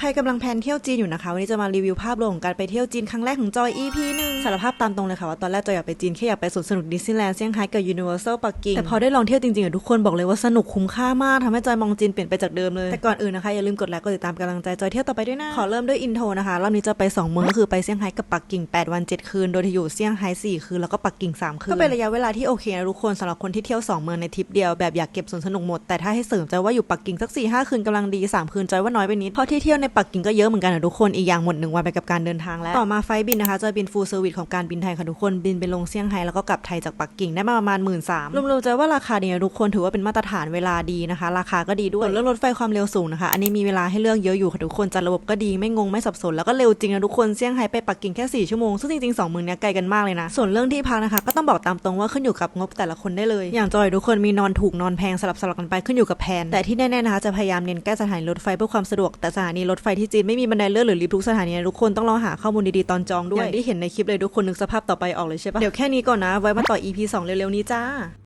ใครกำลังแพลนเที่ยวจีนอยู่นะคะวันนี้จะมารีวิวภาพรวมของการไปเที่ยวจีนครั้งแรกของจอย EP หนึ่งสารภาพตามตรงเลยค่ะว่าตอนแรกจอยอยากไปจีนแค่อยากไปสวนสนุกดิสนีย์แลนด์เซี่ยงไฮ้กับยูนิเวอร์แซลปักกิ่งแต่พอได้ลองเที่ยวจริงๆอะทุกคนบอกเลยว่าสนุกคุ้มค่ามากทำให้จอยมองจีนเปลี่ยนไปจากเดิมเลยแต่ก่อนอื่นนะคะอย่าลืมกดไลค์กดติดตามกำลังใจจอยเที่ยวต่อไปด้วยนะขอเริ่มด้วยอินโทรนะคะรอบนี้จะไปสองเมืองก็คือไปเซี่ยงไฮ้กับปักกิ่ง 8 วัน 7 คืน โดยที่อยู่เซี่ยงไฮ้4คืนแล้วก็ปักกิ่ง3คืนก็เป็นระยะเวลาที่โอเคนะทุกคนสำหรับคนที่เที่ยวสองเมืองในทริปเดียวแบบอยากเก็บสวนสนุกหมดแต่ถ้าให้เสริมจอยว่าอยู่ปักกิ่งสัก4ีหคืนกำลังดีสามคืนจอยว่าน้อยไปนิดเพราะที่เที่ยวในปักกิ่งก็เยอะเหมือนกันนะทุกคน อีกอย่างหมดหนึ่งวันไปกับการเดินทางแล้ว ต่อมาไฟบินนะคะ จะบินฟูลเซอร์วิสของการบินไทยค่ะทุกคน บินไปลงเซี่ยงไฮ้แล้วก็กลับไทยจากปักกิ่งได้มาประมาณหมื่นสามรวมๆจะว่าราคาดีนะทุกคนถือว่าเป็นมาตรฐานเวลาดีนะคะ ราคาก็ดีด้วยเรื่องรถไฟความเร็วสูงนะคะ อันนี้มีเวลาให้เลือกเยอะอยู่ค่ะทุกคนจัดระบบก็ดีไม่งงไม่สับสนแล้วก็เร็วจริงนะทุกคนเซี่ยงไฮ้ไปปักกิ่งแค่4ชั่วโมงซึ่งจริงๆสองเมืองเนี้ยไกลกันมากเลยนะส่วนเรื่องที่พักนะคะก็ต้องบอกตามตรงว่าขึ้นอยู่กับงบแต่ละคนได้เลย อย่างจอยทุกคนมีนอนถูกนอนแพงสลับสลับกันไปขึ้นอยู่กับแผนแต่ที่แน่ๆนะคะจะพยายามเน้นใกล้สถานีรถไฟเพื่อความสะดวกแต่สถานีรถไฟที่จีนไม่มีบันไดเลื่อนหรือลิฟต์ทุกสถานีนะทุกคนต้องรอหาข้อมูลดีๆตอนจองด้วยอย่างที่เห็นในคลิปเลยทุกคนนึกสภาพต่อไปออกเลยใช่ปะเดี๋ยวแค่นี้ก่อนนะไว้มาต่อ EP 2 เร็วๆนี้จ้า